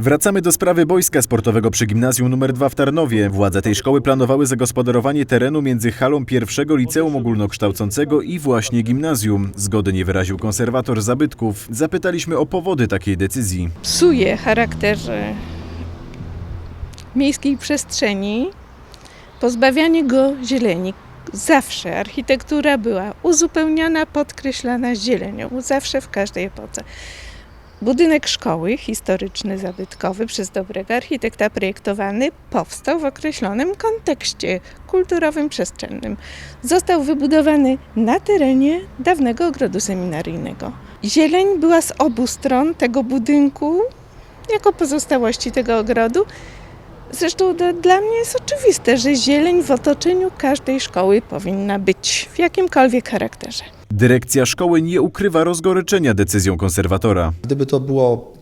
Wracamy do sprawy boiska sportowego przy gimnazjum nr 2 w Tarnowie. Władze tej szkoły planowały zagospodarowanie terenu między halą pierwszego liceum ogólnokształcącego i właśnie gimnazjum. Zgody nie wyraził konserwator zabytków. Zapytaliśmy o powody takiej decyzji. psuje charakterze miejskiej przestrzeni, pozbawianie go zieleni. Zawsze architektura była uzupełniana, podkreślana zielenią, zawsze w każdej epoce. Budynek szkoły, historyczny, zabytkowy, przez dobrego architekta projektowany, powstał w określonym kontekście kulturowym, przestrzennym. Został wybudowany na terenie dawnego ogrodu seminaryjnego. Zieleń była z obu stron tego budynku, jako pozostałości tego ogrodu. Zresztą dla, dla mnie jest oczywiste, że zieleń w otoczeniu każdej szkoły powinna być w jakimkolwiek charakterze. Dyrekcja szkoły nie ukrywa rozgoryczenia decyzją konserwatora. Gdyby to było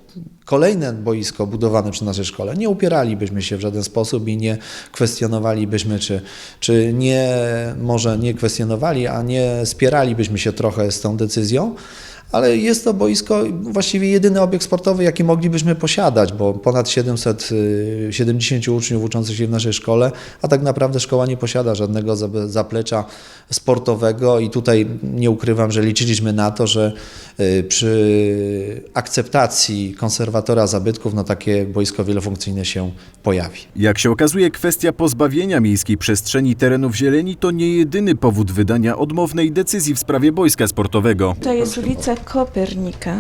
kolejne boisko budowane przy naszej szkole, nie upieralibyśmy się w żaden sposób i nie kwestionowalibyśmy, czy, czy nie, może nie kwestionowali, a nie spieralibyśmy się trochę z tą decyzją. Ale jest to boisko, właściwie jedyny obiekt sportowy, jaki moglibyśmy posiadać, bo ponad 770 uczniów uczących się w naszej szkole, a tak naprawdę szkoła nie posiada żadnego zap- zaplecza sportowego i tutaj nie ukrywam, że liczyliśmy na to, że y, przy akceptacji konserwatora zabytków no takie boisko wielofunkcyjne się pojawi. Jak się okazuje, kwestia pozbawienia miejskiej przestrzeni terenów zieleni to nie jedyny powód wydania odmownej decyzji w sprawie boiska sportowego. To jest ulica Kopernika.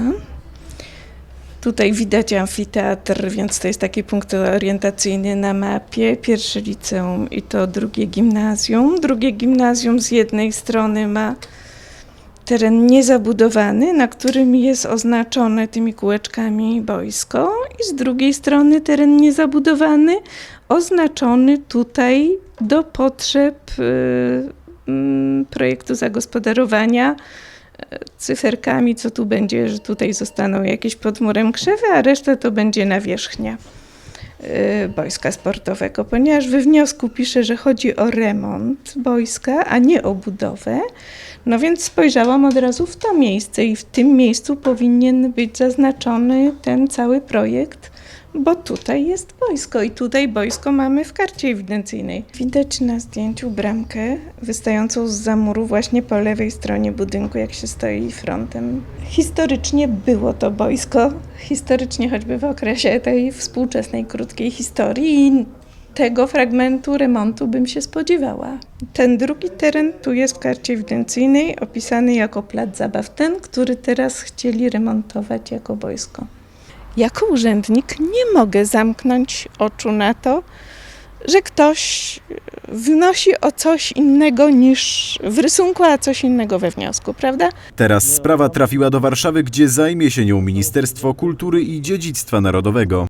Tutaj widać amfiteatr, więc to jest taki punkt orientacyjny na mapie. Pierwsze liceum i to drugie gimnazjum. Drugie gimnazjum z jednej strony ma teren niezabudowany, na którym jest oznaczone tymi kółeczkami boisko i z drugiej strony teren niezabudowany, oznaczony tutaj do potrzeb y, mm, projektu zagospodarowania cyferkami, co tu będzie, że tutaj zostaną jakieś pod murem krzewy, a reszta to będzie nawierzchnia y, boiska sportowego, ponieważ we wniosku pisze, że chodzi o remont boiska, a nie o budowę. No więc spojrzałam od razu w to miejsce i w tym miejscu powinien być zaznaczony ten cały projekt, bo tutaj jest boisko i tutaj boisko mamy w karcie ewidencyjnej. Widać na zdjęciu bramkę wystającą z zamuru właśnie po lewej stronie budynku, jak się stoi frontem. Historycznie było to boisko, historycznie choćby w okresie tej współczesnej krótkiej historii tego fragmentu remontu bym się spodziewała. Ten drugi teren tu jest w karcie ewidencyjnej opisany jako plac zabaw, ten, który teraz chcieli remontować jako boisko. Jako urzędnik nie mogę zamknąć oczu na to, że ktoś wnosi o coś innego niż w rysunku, a coś innego we wniosku, prawda? Teraz sprawa trafiła do Warszawy, gdzie zajmie się nią Ministerstwo Kultury i Dziedzictwa Narodowego.